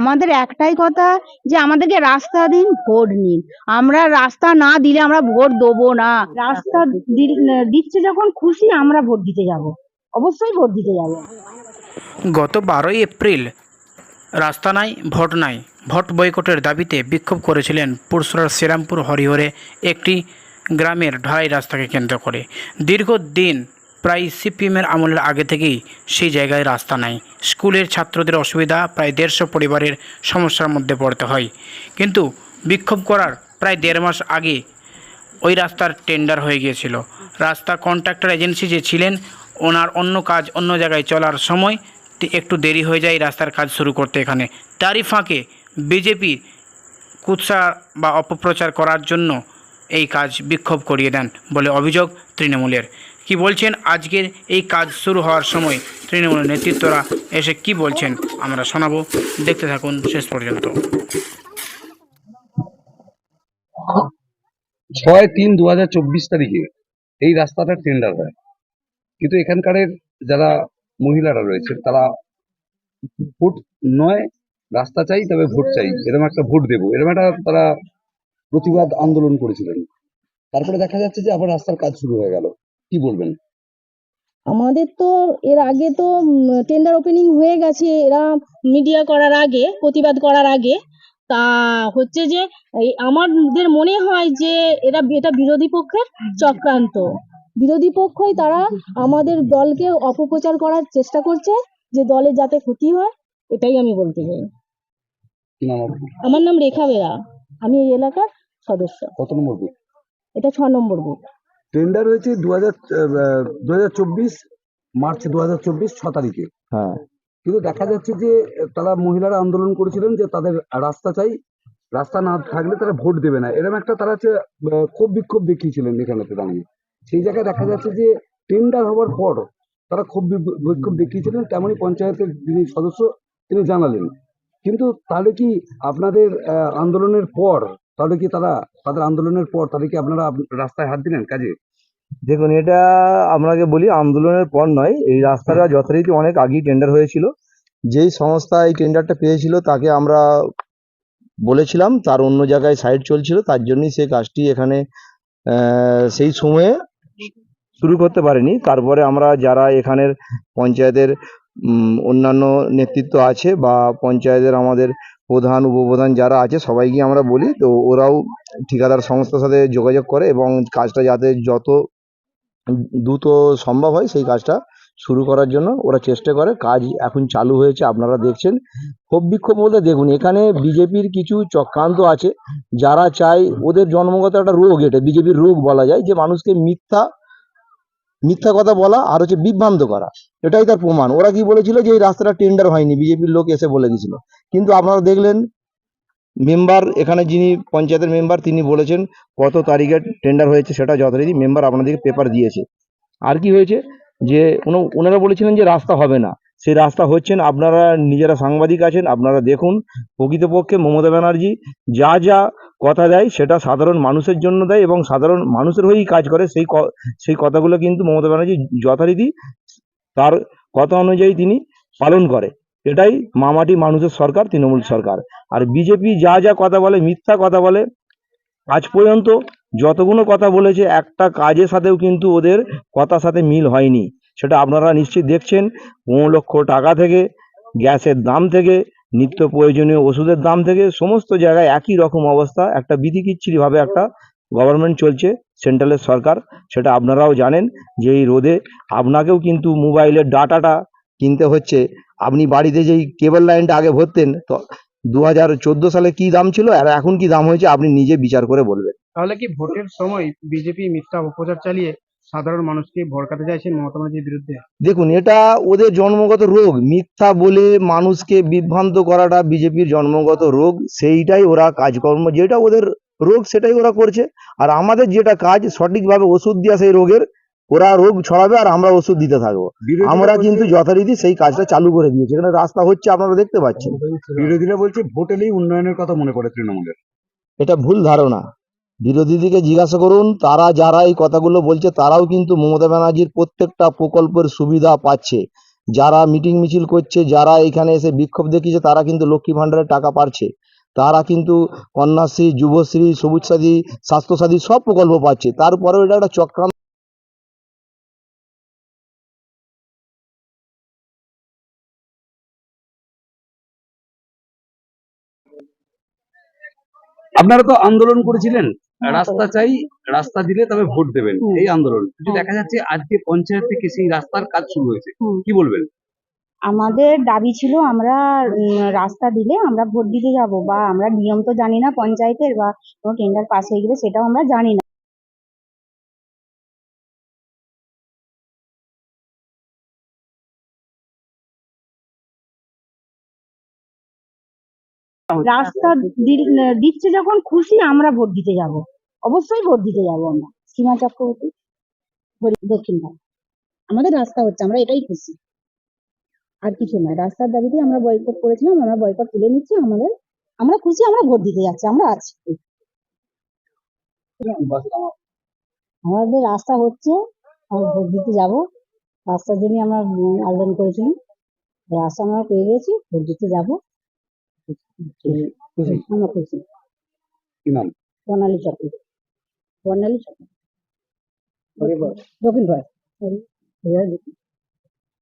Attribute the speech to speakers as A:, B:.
A: আমাদের একটাই কথা যে আমাদেরকে রাস্তা দিন, ভোট নিন। আমরা রাস্তা না দিলে আমরা ভোট দেবো না। রাস্তা দিচ্ছে যখন খুশি, আমরা ভোট দিতে যাব। অবশ্যই ভোট দিতে যাব।
B: গত বারোই এপ্রিল রাস্তা নাই, ভোট নাই। ভোট বয়কটের দাবিতে বিক্ষোভ করেছিলেন পুরসুরার শ্রীরামপুর হরিহরে একটি গ্রামের ঢালাই রাস্তাকে কেন্দ্র করে। দীর্ঘদিন প্রায় সিপিএমের আমলের আগে থেকেই সেই জায়গায় রাস্তা নাই। স্কুলের ছাত্রদের অসুবিধা প্রায় দেড়শো পরিবারের সমস্যার মধ্যে পড়তে হয়। কিন্তু বিক্ষোভ করার প্রায় দেড় মাস আগে ওই রাস্তার টেন্ডার হয়ে গিয়েছিল। রাস্তা কন্ট্রাক্টর এজেন্সি যে ছিলেন, ওনার অন্য কাজ অন্য জায়গায় চলার সময় একটু দেরি হয়ে যায় রাস্তার কাজ শুরু করতে এখানে। তারই ফাঁকে বিজেপি কুৎসা বা অপপ্রচার করার জন্য এই কাজ বিক্ষোভ করিয়ে দেন বলে অভিযোগ তৃণমূলের। কি বলছেন? আজকের এই কাজ শুরু হওয়ার সময় তৃণমূলের নেতৃত্বরা এসে কি বলছেন? আমরা শোনাবো। দেখতে থাকুন শেষ পর্যন্ত।
C: ছয় তিন দু হাজার চব্বিশ তারিখে এই রাস্তাটা টেন্ডার হয়। কিন্তু এখানকারের যারা মহিলারা রয়েছে, তারা ভোট নয়, রাস্তা চাই তবে ভোট চাই। এরকম একটা ভোট দেবো। এরকম একটা তারা প্রতিবাদ আন্দোলন করেছিলেন। তারপরে দেখা যাচ্ছে যে আবার রাস্তার কাজ শুরু হয়ে গেল। কি বলবেন?
D: আমাদের তো এর আগে তো টেন্ডার ওপেনিং হয়ে গেছে। এরা মিডিয়া করার আগে প্রতিবাদ করার আগে। তা হচ্ছে যে আমাদের মনে হয় যে এরা এটা বিরোধী পক্ষের চক্রান্ত। বিরোধী পক্ষই তারা আমাদের দলকে অপপ্রচার করার চেষ্টা করছে যে দলের যাতে ক্ষতি হয় এটাই আমি বলতে চাই? আমার নাম রেখা বেরা। আমি এই এলাকার সদস্য।
C: কত নম্বর বুথ?
D: এটা ছ নম্বর বুথ।
C: টেন্ডার হয়েছে দু হাজার দু হাজার চব্বিশ মার্চ দু হাজার চব্বিশ ছ তারিখে।
E: হ্যাঁ।
C: কিন্তু দেখা যাচ্ছে যে তারা মহিলারা আন্দোলন করেছিলেন যে তাদের রাস্তা চাই রাস্তা না থাকলে তারা ভোট দেবে না। এরকম একটা তারা হচ্ছে ক্ষোভ বিক্ষোভ দেখিয়েছিলেন এখানেতে দাঁড়িয়ে। সেই জায়গায় দেখা যাচ্ছে যে টেন্ডার হওয়ার পর তারা ক্ষোভ বিক্ষোভ দেখিয়েছিলেন তেমনই পঞ্চায়েতের যিনি সদস্য তিনি জানালেন। কিন্তু তাহলে কি আপনাদের আন্দোলনের পর তাহলে কি তারা তাদের আন্দোলনের পর তাহলে কি আপনারা রাস্তায় হাত দিলেন কাজে?
E: দেখুন এটা আপনাকে বলি আন্দোলনের পর নয় এই রাস্তাটা যথারীতি অনেক আগেই টেন্ডার হয়েছিল। যেই সংস্থা এই টেন্ডারটা পেয়েছিল তাকে আমরা বলেছিলাম তার অন্য জায়গায় সাইড চলছিল তার জন্যই সেই কাজটি এখানে সেই সময়ে শুরু করতে পারেনি। তারপরে আমরা যারা এখানের পঞ্চায়েতের অন্যান্য নেতৃত্ব আছে বা পঞ্চায়েতের আমাদের প্রধান, উপপ্রধান যারা আছে, সবাইকে আমরা বলি। তো ওরাও ঠিকাদার সংস্থার সাথে যোগাযোগ করে এবং কাজটা যাতে যত দ্রুত সম্ভব হয়, সেই কাজটা শুরু করার জন্য ওরা চেষ্টা করে। কাজ এখন চালু হয়েছে, আপনারা দেখছেন। ক্ষোভ বিক্ষোভ বলতে দেখুন, এখানে বিজেপির কিছু চক্রান্ত আছে। যারা চায় ওদের জন্মগত একটা রোগ, এটা বিজেপির রোগ বলা যায়, যে মানুষকে মিথ্যা মিথ্যা কথা বলা আর হচ্ছে বিভ্রান্ত করা। এটাই তার প্রমাণ। ওরা কি বলেছিল যে এই রাস্তাটা টেন্ডার হয়নি বিজেপির লোক এসে বলে দিয়েছিল। কিন্তু আপনারা দেখলেন মেম্বার এখানে যিনি পঞ্চায়েতের মেম্বার তিনি বলেছেন কত তারিখে টেন্ডার হয়েছে সেটা যথারীতি মেম্বার আপনাদেরকে পেপার দিয়েছে। আর কি হয়েছে? যে ওনারা বলেছিলেন যে রাস্তা হবে না। সেই রাস্তা হচ্ছেন, আপনারা নিজেরা সাংবাদিক আছেন, আপনারা দেখুন প্রকৃতপক্ষে মমতা ব্যানার্জি যা যা কথা দেয় সেটা সাধারণ মানুষের জন্য দেয় এবং সাধারণ মানুষের হয়েই কাজ করে, সেই সেই কথাগুলো কিন্তু মমতা ব্যানার্জি যথারীতি তার কথা অনুযায়ী তিনি পালন করে। এটাই মামাটি মানুষের সরকার, তৃণমূল সরকার। আর বিজেপি যা যা কথা বলে, মিথ্যা কথা বলে, আজ পর্যন্ত যতগুলো কথা বলেছে, একটা কাজের সাথেও কিন্তু ওদের কথার সাথে মিল হয়নি। সেটা আপনারা নিশ্চয়ই দেখছেন। পনেরো লক্ষ টাকা থেকে, গ্যাসের দাম থেকে, নিত্য প্রয়োজনীয় ওষুধের দাম থেকে, সমস্ত জায়গায় একই রকম অবস্থা, একটা বিধিকিচ্ছিরিভাবে একটা গভর্নমেন্ট চলছে সেন্ট্রালের সরকার, সেটা আপনারাও জানেন যে এই রোদে আপনাকেও কিন্তু মোবাইলের ডাটাটা কিনতে হচ্ছে। আপনি বাড়িতে যেই কেবল লাইনটা আগে ভরতেন, তো দু হাজার চোদ্দ সালে কি দাম ছিল? আর এখন কি দাম হয়েছে? আপনি নিজে বিচার করে বলবেন।
F: তাহলে কি ভোটের সময় বিজেপি মিথ্যা অপপ্রচার চালিয়ে সাধারণ মানুষকে ভড়কাতে চাইছে মমতা ব্যানার্জির বিরুদ্ধে।
E: দেখুন এটা ওদের জন্মগত রোগ। মিথ্যা বলে মানুষকে বিভ্রান্ত করাটা বিজেপির জন্মগত রোগ। সেইটাই ওরা কাজকর্ম যেটা ওদের রোগ সেটাই ওরা করছে। আর আমাদের যেটা কাজ সঠিকভাবে ওষুধ দেওয়া সেই রোগের ওরা রোগ ছড়াবে আর আমরা ওষুধ দিতে থাকব। আমরা কিন্তু যথারীতি সেই কাজটা চালু করে দিয়েছি। এখানে রাস্তা হচ্ছে আপনারা দেখতে পাচ্ছেন।
C: বিরোধীরা বলছে ভোটেলেই উন্নয়নের কথা মনে পড়ে তৃণমূলের।
E: এটা ভুল ধারণা। বিরোধীদিকে জিজ্ঞাসা করুন, তারা যারা এই কথাগুলো বলছে, তারাও কিন্তু মমতা ব্যানার্জির প্রত্যেকটা প্রকল্পের সুবিধা পাচ্ছে। যারা মিটিং মিছিল করছে, যারা এখানে এসে বিক্ষোভ দেখিয়েছে, তারা কিন্তু লক্ষ্মী ভাণ্ডারের টাকা পাচ্ছে। তারা কিন্তু কন্যাশ্রী, যুবশ্রী সবুজ সাথী স্বাস্থ্যসাথী সব প্রকল্প পাচ্ছে। তারপরেও এটা একটা চক্রান্ত
C: আপনারা তো আন্দোলন করেছিলেন। রাস্তা চাই রাস্তা দিলে তবে ভোট দেবেন। এই আন্দোলন। কিন্তু
A: হ্যাঁ।
C: দেখা যাচ্ছে আজকে পঞ্চায়েত থেকে সেই রাস্তার কাজ শুরু হয়েছে কি বলবেন?
A: আমাদের দাবি ছিল আমরা রাস্তা দিলে আমরা ভোট দিতে যাব বা আমরা নিয়ম তো জানি না পঞ্চায়েতের বা কোনো টেন্ডার পাস হয়ে গেলে সেটাও আমরা জানি না। রাস্তা দিচ্ছে যখন খুশি, আমরা ভোট দিতে যাব। অবশ্যই ভোট দিতে যাব আমরা। সীমা চক্রবর্তী দক্ষিণ। আমাদের রাস্তা হচ্ছে, আমরা এটাই খুশি। আর কিছু নয় রাস্তার দাবিতে আমরা বয়কট করেছিলাম, আমরা বয়কট তুলে নিচ্ছি, আমাদের, আমরা খুশি, আমরা ভোট দিতে যাচ্ছি, আমরা আছি। আমাদের রাস্তা হচ্ছে, আমরা ভোট দিতে যাব। রাস্তার জন্য আমরা আবেদন করেছিলাম। রাস্তা আমরা পেয়ে গেছি, ভোট দিতে যাব। আমরা খুশি
C: কি নাম
A: বর্ণালী চক্র বর্ণালী চক্র দক্ষিণ পাড়া